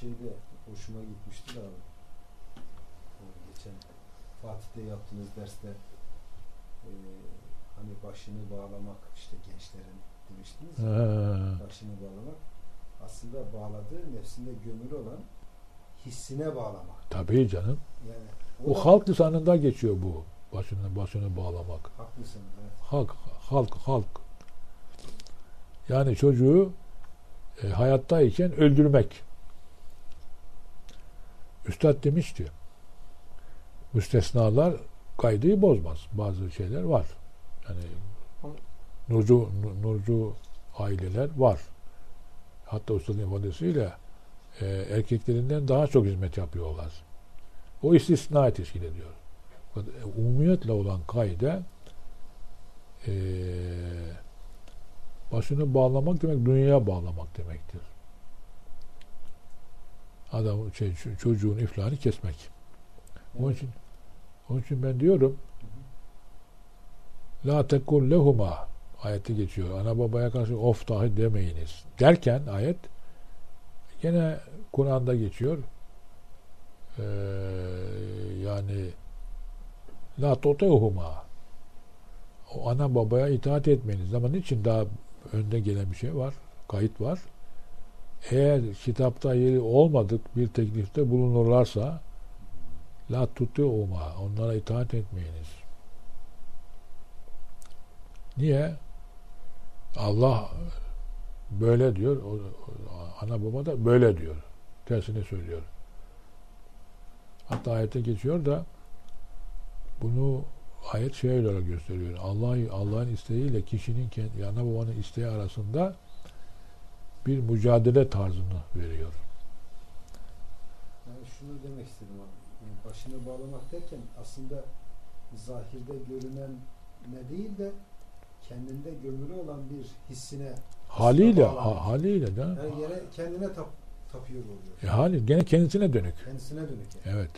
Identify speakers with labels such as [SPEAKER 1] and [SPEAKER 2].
[SPEAKER 1] şeyde hoşuma gitmişti de abi. O geçen Fatih'te yaptığınız derste e, hani başını bağlamak işte gençlerin demiştiniz. ya. Başını bağlamak. Aslında bağladığı nefsinde gömülü olan hissine bağlamak.
[SPEAKER 2] Tabii canım.
[SPEAKER 1] Yani
[SPEAKER 2] Bu
[SPEAKER 1] da-
[SPEAKER 2] halk lisanında geçiyor bu. Başını başını bağlamak.
[SPEAKER 1] Haklısın. Evet.
[SPEAKER 2] Halk, halk, halk. Yani çocuğu e, hayattayken öldürmek. Üstad demiş ki müstesnalar kaydı bozmaz. Bazı şeyler var. Yani nurcu, nu- nurcu aileler var. Hatta ustadın ifadesiyle e, erkeklerinden daha çok hizmet yapıyorlar. O istisna teşkil ediyor. E, Umumiyetle olan kaide e, başını bağlamak demek dünyaya bağlamak demektir. Adam şey, çocuğun iflahını kesmek. Onun için onun için ben diyorum La tekul lehuma ayeti geçiyor. Ana babaya karşı of dahi demeyiniz. Derken ayet gene Kur'an'da geçiyor. Ee, yani la totehuma o ana babaya itaat etmeyiniz. Ama niçin daha önde gelen bir şey var? Kayıt var. Eğer kitapta yeri olmadık bir teklifte bulunurlarsa la tutihuma onlara itaat etmeyiniz. Niye? Allah böyle diyor. Ana baba da böyle diyor. Tersini söylüyor. Hatta ayete geçiyor da bunu ayet şey olarak gösteriyor. Allah Allah'ın isteğiyle kişinin kendi, ana babanın isteği arasında bir mücadele tarzını veriyor.
[SPEAKER 1] Yani şunu demek istedim abi. Başını bağlamak derken aslında zahirde görünen ne değil de kendinde gömülü olan bir hissine
[SPEAKER 2] Haliyle,
[SPEAKER 1] bağlamak.
[SPEAKER 2] ha, haliyle de
[SPEAKER 1] yani yere kendine tap, tapıyor oluyor.
[SPEAKER 2] e, hali gene kendisine dönük.
[SPEAKER 1] Kendisine dönük yani.
[SPEAKER 2] Evet.